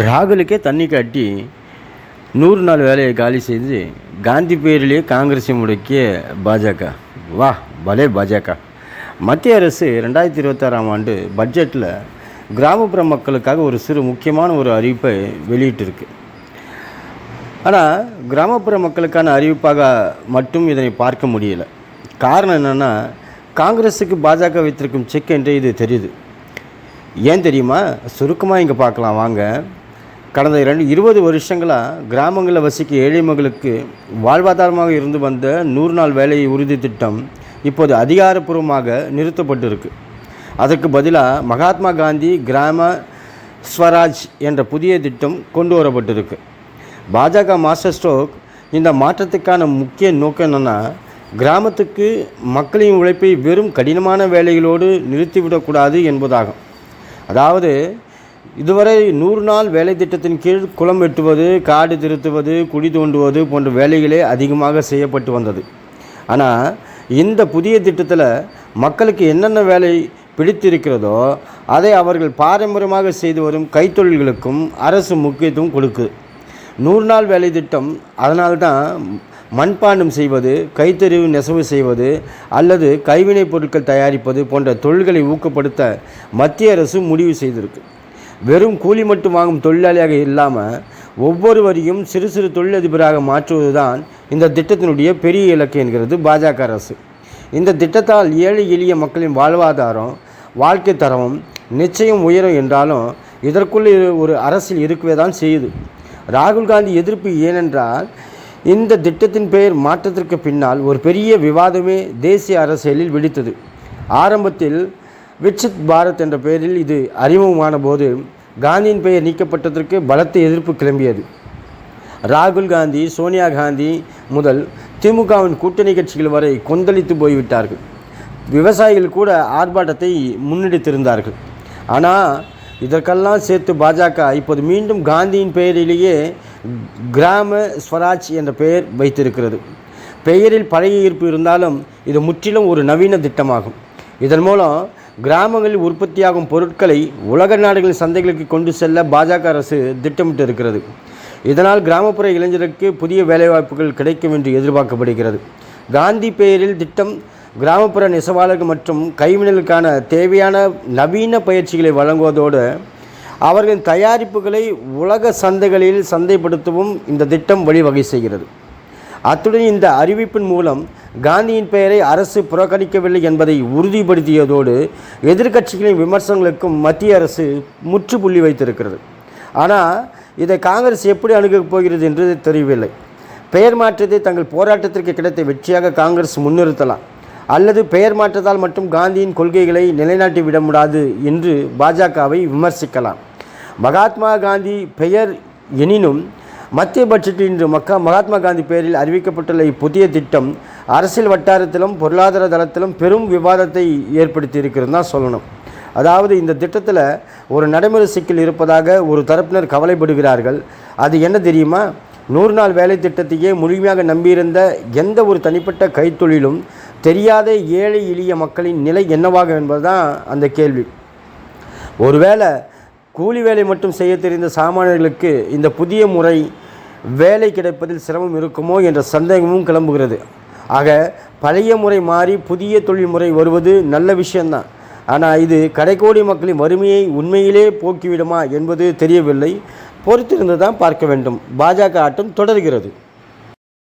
ராகுலுக்கே தண்ணி காட்டி நூறு நாள் வேலையை காலி செய்து காந்தி பேரிலேயே காங்கிரஸை முடக்கிய பாஜக. வா பலே பாஜக. மத்திய அரசு ரெண்டாயிரத்தி இருபத்தாறாம் ஆண்டு பட்ஜெட்டில் கிராமப்புற மக்களுக்காக ஒரு சிறு முக்கியமான ஒரு அறிவிப்பை வெளியிட்டிருக்கு. ஆனால் கிராமப்புற மக்களுக்கான அறிவிப்பாக மட்டும் இதனை பார்க்க முடியல. காரணம் என்னென்னா காங்கிரஸுக்கு பாஜக வைத்திருக்கும் செக் என்று இது தெரியுது. ஏன் தெரியுமா? சுருக்கமாக இங்கே பார்க்கலாம் வாங்க. கடந்த இரண்டு இருபது வருஷங்களாக கிராமங்களில் வசிக்க ஏழை மகளுக்கு வாழ்வாதாரமாக இருந்து வந்த நூறு நாள் வேலை உறுதி திட்டம் இப்போது அதிகாரப்பூர்வமாக நிறுத்தப்பட்டிருக்கு. அதற்கு பதிலாக மகாத்மா காந்தி கிராம ஸ்வராஜ் என்ற புதிய திட்டம் கொண்டு வரப்பட்டிருக்கு. பாஜக மாஸ்டர் ஸ்ட்ரோக் இந்த மாற்றத்துக்கான முக்கிய நோக்கம் என்னென்னா கிராமத்துக்கு மக்களின் உழைப்பை வெறும் கடினமான வேலைகளோடு நிறுத்திவிடக்கூடாது என்பதாகும். அதாவது இதுவரை நூறு நாள் வேலை திட்டத்தின் கீழ் குளம் வெட்டுவது காடு திருத்துவது குழி தோண்டுவது போன்ற வேலைகளே அதிகமாக செய்யப்பட்டு வந்தது. ஆனால் இந்த புதிய திட்டத்தில் மக்களுக்கு என்னென்ன வேலை பிடித்திருக்கிறதோ அதை அவர்கள் பாரம்பரியமாக செய்து வரும் கைத்தொழில்களுக்கும் அரசு முக்கியத்துவம் கொடுக்குது. நூறு நாள் வேலை திட்டம் அதனால்தான் மண்பாண்டம் செய்வது கைத்தறிவு நெசவு செய்வது அல்லது கைவினைப் பொருட்கள் தயாரிப்பது போன்ற தொழில்களை ஊக்கப்படுத்த மத்திய அரசு முடிவு செய்திருக்கு. வெறும் கூலி மட்டும் வாங்கும் தொழிலாளியாக இல்லாமல் ஒவ்வொருவரையும் சிறு சிறு தொழிலதிபராக மாற்றுவது தான் இந்த திட்டத்தினுடைய பெரிய இலக்கு என்கிறது பாஜக அரசு. இந்த திட்டத்தால் ஏழை எளிய மக்களின் வாழ்வாதாரம் வாழ்க்கை தரமும் நிச்சயம் உயரும் என்றாலும் இதற்குள்ளே ஒரு அரசியல் இருக்கவே தான் செய்யுது. ராகுல் காந்தி எதிர்ப்பு ஏனென்றால் இந்த திட்டத்தின் பெயர் மாற்றத்திற்கு பின்னால் ஒரு பெரிய விவாதமே தேசிய அரசியலில் வெடித்தது ஆரம்பத்தில் விக்சித் பாரத் என்ற பெயரில் இது அறிமுகமான போது காந்தியின் பெயர் நீக்கப்பட்டதற்கு பலத்த எதிர்ப்பு கிளம்பியது. ராகுல் காந்தி சோனியா காந்தி முதல் திமுகவின் கூட்டணி கட்சிகள் வரை கொந்தளித்து போய்விட்டார்கள். விவசாயிகள் கூட ஆர்ப்பாட்டத்தை முன்னெடுத்திருந்தார்கள். ஆனால் இதற்கெல்லாம் சேர்த்து பாஜக இப்போது மீண்டும் காந்தியின் பெயரிலேயே கிராம ஸ்வராஜ் என்ற பெயர் வைத்திருக்கிறது. பெயரில் பழைய ஈர்ப்பு இருந்தாலும் இது முற்றிலும் ஒரு நவீன திட்டமாகும். இதன் மூலம் கிராமங்களில் உற்பத்தியாகும் பொருட்களை உலக நாடுகளின் சந்தைகளுக்கு கொண்டு செல்ல பாஜக அரசு திட்டமிட்டு இருக்கிறது இதனால் கிராமப்புற இளைஞருக்கு புதிய வேலைவாய்ப்புகள் கிடைக்கும் என்று எதிர்பார்க்கப்படுகிறது. காந்தி பெயரில் திட்டம் கிராமப்புற நெசவாளர்கள் மற்றும் கைவினைகளுக்கான தேவையான நவீன பயிற்சிகளை வழங்குவதோடு அவர்களின் தயாரிப்புகளை உலக சந்தைகளில் சந்தைப்படுத்தவும் இந்த திட்டம் வழிவகை செய்கிறது. அத்துடன் இந்த அறிவிப்பின் மூலம் காந்தியின் பெயரை அரசு புறக்கணிக்கவில்லை என்பதை உறுதிப்படுத்தியதோடு எதிர்க்கட்சிகளின் விமர்சனங்களுக்கும் மத்திய அரசு முற்றுப்புள்ளி வைத்திருக்கிறது. ஆனால் இதை காங்கிரஸ் எப்படி அணுகப் போகிறது என்று தெரியவில்லை. பெயர் மாற்றத்தை தங்கள் போராட்டத்திற்கு கிடைத்த வெற்றியாக காங்கிரஸ் முன்னிறுத்தலாம். அல்லது பெயர் மாற்றத்தால் மட்டும் காந்தியின் கொள்கைகளை நிலைநாட்டி விட முடியாது என்று பாஜகவை விமர்சிக்கலாம். மகாத்மா காந்தி பெயர் எனினும் மத்திய பட்ஜெட்டில் இன்று மக்கா மகாத்மா காந்தி பெயரில் அறிவிக்கப்பட்டுள்ள இப்புதிய திட்டம் அரசியல் வட்டாரத்திலும் பொருளாதார தளத்திலும் பெரும் விவாதத்தை ஏற்படுத்தி இருக்கிறது தான் சொல்லணும். அதாவது இந்த திட்டத்தில் ஒரு நடைமுறை சிக்கல் இருப்பதாக ஒரு தரப்பினர் கவலைப்படுகிறார்கள். அது என்ன தெரியுமா? நூறு நாள் வேலை திட்டத்தையே முழுமையாக நம்பியிருந்த எந்த ஒரு தனிப்பட்ட கைத்தொழிலும் தெரியாத ஏழை எளிய மக்களின் நிலை என்னவாக என்பதுதான் அந்த கேள்வி. ஒருவேளை கூலி வேலை மட்டும் செய்ய தெரிந்த சாமானியர்களுக்கு இந்த புதிய முறை வேலை கிடைப்பதில் சிரமம் இருக்குமோ என்ற சந்தேகமும் கிளம்புகிறது. ஆக பழைய முறை மாறி புதிய தொழில் முறை வருவது நல்ல விஷயம்தான். ஆனால் இது கடைக்கோடி மக்களின் வறுமையை உண்மையிலே போக்கிவிடுமா என்பது தெரியவில்லை. பொறுத்திருந்து தான் பார்க்க வேண்டும். பாஜக ஆட்டம் தொடர்கிறது.